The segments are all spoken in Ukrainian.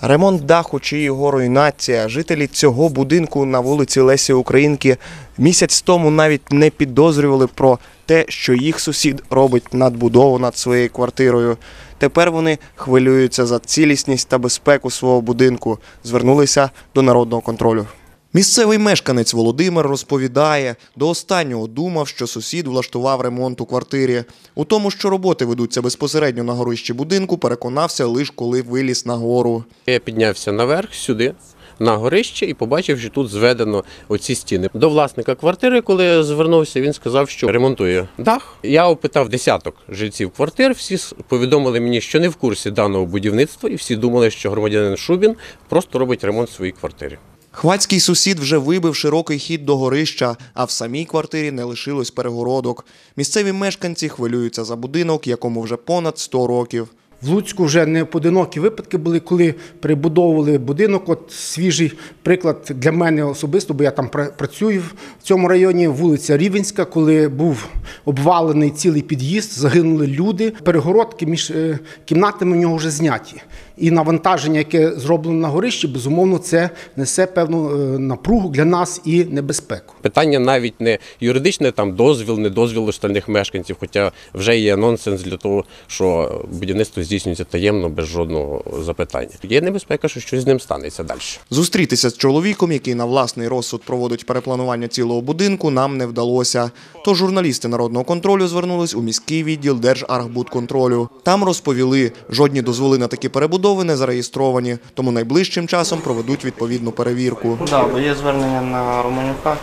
Ремонт даху чи його руйнація. Жителі цього будинку на вулиці Лесі Українки місяць тому навіть не підозрювали про те, що їх сусід робить надбудову над своєю квартирою. Тепер вони хвилюються за цілісність та безпеку свого будинку. Звернулися до народного контролю. Місцевий мешканець Володимир розповідає, до останнього думав, що сусід влаштував ремонт у квартирі. У тому, що роботи ведуться безпосередньо на горищі будинку, переконався лише коли виліз на гору. Я піднявся наверх сюди. На горище і побачив, що тут зведено оці стіни. До власника квартири, коли я звернувся, він сказав, що ремонтує дах. Я опитав десяток жильців квартир. Всі повідомили мені, що не в курсі даного будівництва, і всі думали, що громадянин Шубін просто робить ремонт в своїй квартирі. Хвацький сусід вже вибив широкий хід до горища, а в самій квартирі не лишилось перегородок. Місцеві мешканці хвилюються за будинок, якому вже понад 100 років. В Луцьку вже не поодинокі випадки були, коли прибудовували будинок. От свіжий приклад для мене особисто, бо я там працюю в цьому районі, вулиця Рівенська, коли був обвалений цілий під'їзд, загинули люди. Перегородки між е, кімнатами у нього вже зняті. І навантаження, яке зроблено на горищі, безумовно, це несе певну е, напругу для нас і небезпеку. Питання навіть не юридичне, там дозвіл, не дозвіл остальних мешканців, хоча вже є нонсенс для того, що будівництво здійснюється таємно без жодного запитання. Є небезпека, що щось з ним станеться далі. Зустрітися з чоловіком, який на власний розсуд проводить перепланування цілого будинку, нам не вдалося. Тож журналісти народного контролю звернулись у міський відділ Держархбудконтролю. Там розповіли, жодні дозволи на такі перебудови не зареєстровані, тому найближчим часом проведуть відповідну перевірку. Да, бо є звернення на Романюка.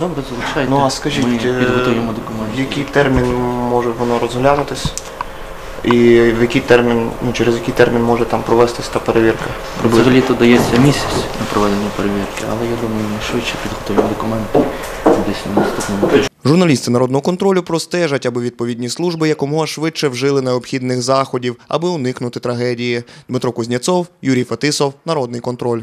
Добре, залишайте. Ну а скажіть, ми е, підготуємо в який термін може воно розглянутись? І в який термін, ну через який термін може там провестись та перевірка? Приблизно. Взагалі то дається місяць на проведення перевірки, але я думаю, ми швидше підготуємо документи десь на наступному тижні. Журналісти народного контролю простежать, аби відповідні служби якомога швидше вжили необхідних заходів, аби уникнути трагедії. Дмитро Кузнєцов, Юрій Фетисов, Народний контроль.